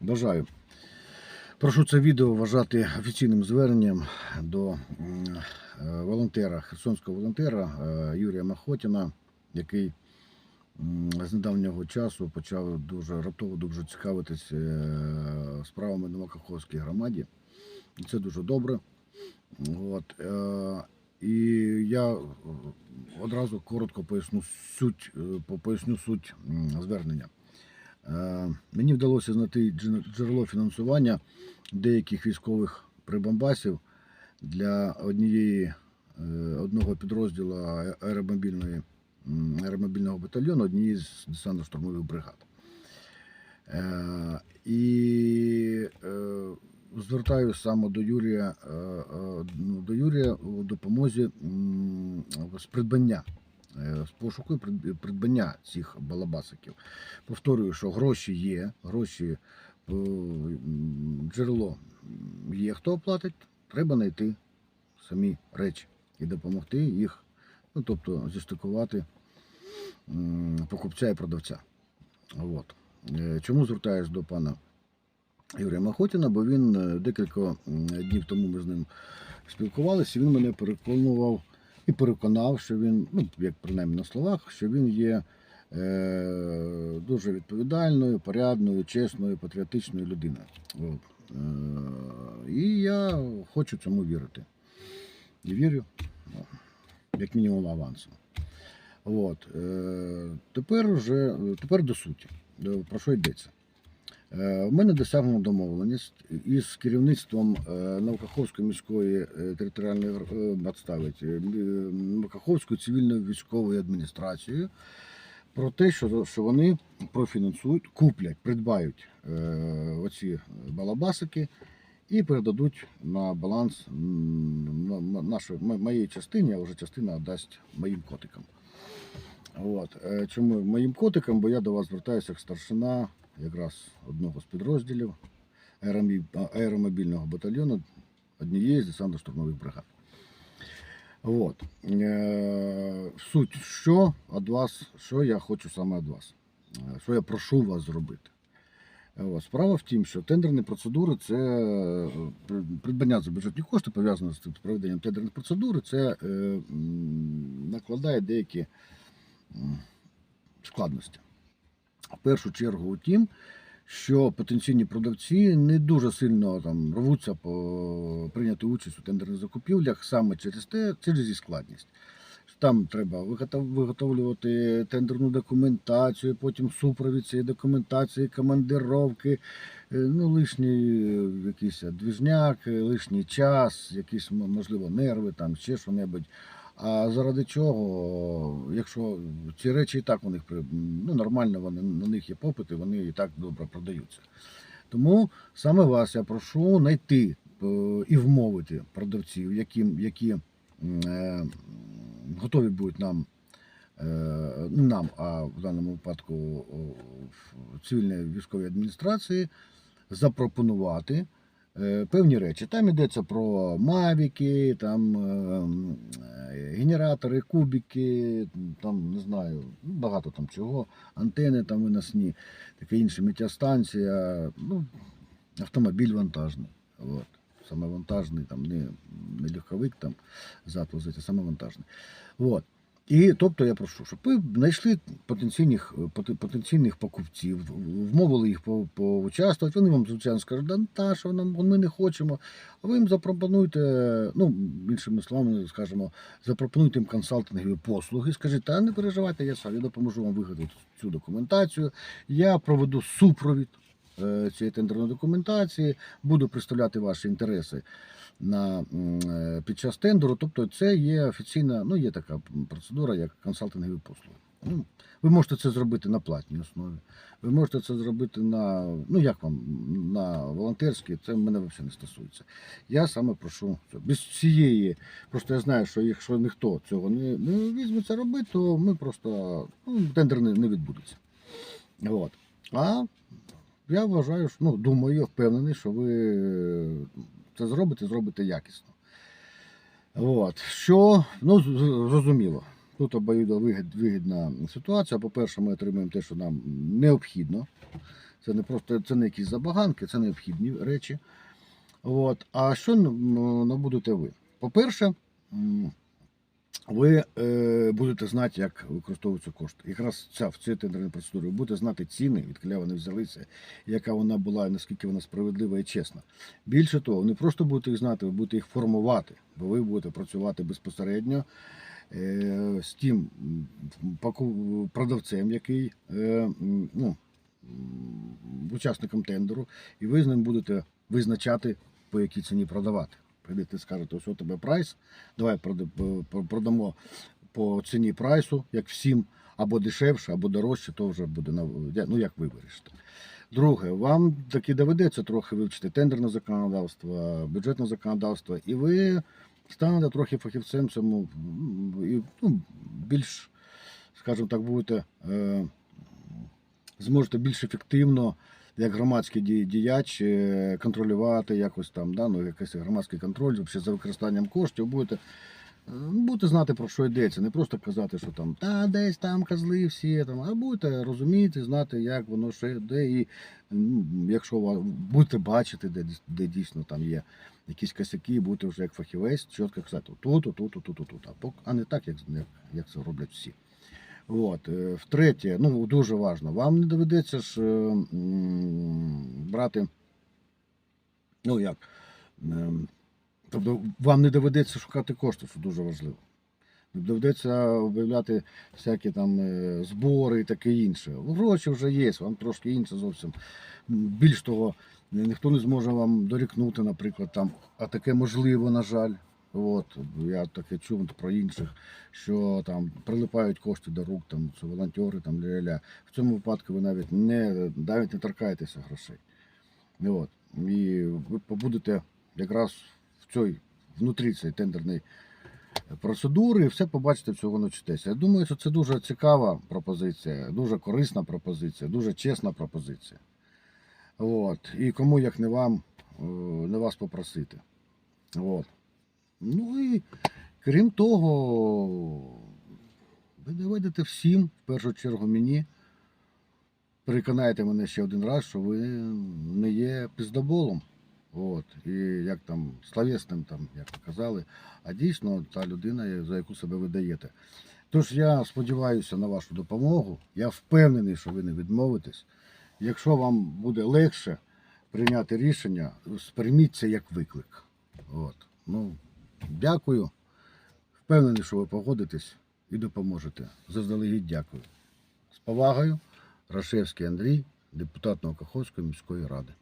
Бажаю. Прошу це відео вважати офіційним зверненням до е, волонтера, херсонського волонтера е, Юрія Махотіна, який з недавнього часу почав дуже раптово дуже цікавитись е, справами на Макаховській громаді. Це дуже добре. От, і я одразу коротко поясню суть, поясню суть звернення. Е, Мені вдалося знайти джерело фінансування деяких військових прибамбасів для однієї е, одного підрозділу аеромобільної аеромобільного батальйону однієї з десантно-штурмових бригад. Е, І звертаюся саме до Юрія, ну, до Юрія у допомозі з придбання, пошуку і придбання цих балабасиків. Повторюю, що гроші є, гроші, е, джерело є, хто оплатить, треба знайти самі речі і допомогти їх, ну, тобто зістикувати покупця і продавця. От. Е, Чому звертаюсь до пана Юрія Махотіна? Бо він е, декілька днів тому ми з ним спілкувалися, він мене переконував і переконав, що він, ну, як принаймні на словах, що він є е, дуже відповідальною, порядною, чесною, патріотичною людиною. От. Е, і я хочу цьому вірити. І вірю, ну, як мінімум авансом. От. Е, тепер вже тепер до суті. Про що йдеться? Е, У мене досягнена домовленість із керівництвом е, Новокаховської міської е, територіальної мі- Новокаховської цивільної військової адміністрацією про те, що, вони профінансують, куплять, придбають оці балабасики і передадуть на баланс нашої моєї частині, а вже частина дасть моїм котикам. От. Чому моїм котикам? Бо я до вас звертаюся як старшина якраз одного з підрозділів аеромобільного батальйону однієї з десантно-штурмових бригад. От. Е, Суть, що від вас, що я хочу саме від вас, Е, що я прошу вас зробити. Е. Справа в тім, що тендерні процедури це придбання за бюджетні кошти, пов'язане з проведенням тендерних процедур, це накладає деякі складності. В першу чергу у тім, що потенційні продавці не дуже сильно там рвуться по прийняти участь у тендерних закупівлях саме через те, через її складність. Там треба виготовлювати тендерну документацію, потім супровід цієї документації, командировки, е, ну, лишній е, якийсь двіжняк, е, лишній час, якісь, можливо, нерви, там, ще що-небудь. А заради чого, якщо ці речі і так у них ну, нормально, вони, на них є попит, і вони і так добре продаються. Тому саме вас я прошу знайти е, і вмовити продавців, які, які е, готові будуть нам, е, не нам, а в даному випадку в цивільній військовій адміністрації запропонувати певні речі. Там йдеться про мавіки, там е, е, генератори, кубики, там не знаю, ну, багато там чого, антени там виносні, таке інше, метеостанція, ну, автомобіль вантажний. От. Саме вантажний, там не, не легковик там зад а саме вантажний. От. І тобто я прошу, щоб ви знайшли потенційних, потенційних покупців, вмовили їх поучаствувати. Вони вам, звичайно, скажуть, да, та, що нам, ми не хочемо. А ви їм запропонуйте, ну, іншими словами, скажімо, запропонуйте їм консалтингові послуги. Скажіть, та не переживайте, я сам я допоможу вам виготовити цю документацію. Я проведу супровід е, цієї тендерної документації, буду представляти ваші інтереси на, е, під час тендеру. Тобто це є офіційна, ну є така процедура, як консалтингові послуги. Ну, ви можете це зробити на платній основі. Ви можете це зробити на, ну як вам, на волонтерській, це мене взагалі не стосується. Я саме прошу, без цієї, просто я знаю, що якщо ніхто цього не, не візьметься робити, то ми просто, ну, тендер не, не відбудеться. От. А я вважаю, що, ну, думаю, впевнений, що ви це зробите, зробите якісно. От. Що, ну, зрозуміло. Тут вигідна ситуація. По-перше, ми отримуємо те, що нам необхідно. Це не просто це не якісь забаганки, це необхідні речі. От. А що набудете ви? По-перше, ви е, будете знати, як використовуються кошти. Якраз ця в цій тендерній процедурі ви будете знати ціни, відколи вони взялися, яка вона була, і наскільки вона справедлива і чесна. Більше того, не просто будете їх знати, ви будете їх формувати, бо ви будете працювати безпосередньо е, з тим продавцем, який е, ну, учасником тендеру, і ви з ним будете визначати, по якій ціні продавати. Прийдете, скажете, ось у тебе прайс, давай продамо по ціні прайсу, як всім, або дешевше, або дорожче, то вже буде ну як ви вирішите. Друге, вам таки доведеться трохи вивчити тендерне законодавство, бюджетне законодавство, і ви станете трохи фахівцем цьому і ну, більш, скажімо так, будете е, зможете більш ефективно, як громадський діяч, е, контролювати якось там, да, ну, якийсь громадський контроль за використанням коштів, будете, е, будете знати, про що йдеться, не просто казати, що там та десь там козли всі, там, а будете розуміти, знати, як воно що йде, і ну, якщо вас будете бачити, де, де дійсно там є якісь косяки, будете вже як фахівець, чітко казати, тут, тут, тут, тут, тут, а не так, як, як це роблять всі. От. е, Втретє, ну дуже важливо, вам не доведеться ж е, брати, ну як, ем, тобто вам не доведеться шукати кошти, що дуже важливо. Доведеться об'являти всякі там е, збори і таке інше. Гроші вже є, вам трошки інше зовсім. Більш того, ніхто не зможе вам дорікнути, наприклад, там, а таке можливо, на жаль. От, я таке чув про інших, що там прилипають кошти до рук, там, це волонтери, там, ля-ля. В цьому випадку ви навіть не, навіть не торкаєтеся грошей. От. І ви побудете якраз в цій, внутрі цієї тендерної процедури і все побачите, всього навчитеся. Я думаю, що це дуже цікава пропозиція, дуже корисна пропозиція, дуже чесна пропозиція. От. І кому як не вам, е, не вас попросити. От. Ну і крім того, ви доведете всім, в першу чергу мені, переконаєте мене ще один раз, що ви не є піздоболом. От, і як там словесним, там, як ви казали, а дійсно та людина, за яку себе видаєте. Тож я сподіваюся на вашу допомогу. Я впевнений, що ви не відмовитесь. Якщо вам буде легше прийняти рішення, сприйміть це як виклик. От. Ну, дякую. Впевнений, що ви погодитесь і допоможете. Заздалегідь дякую. З повагою, Рашевський Андрій, депутат Новокаховської міської ради.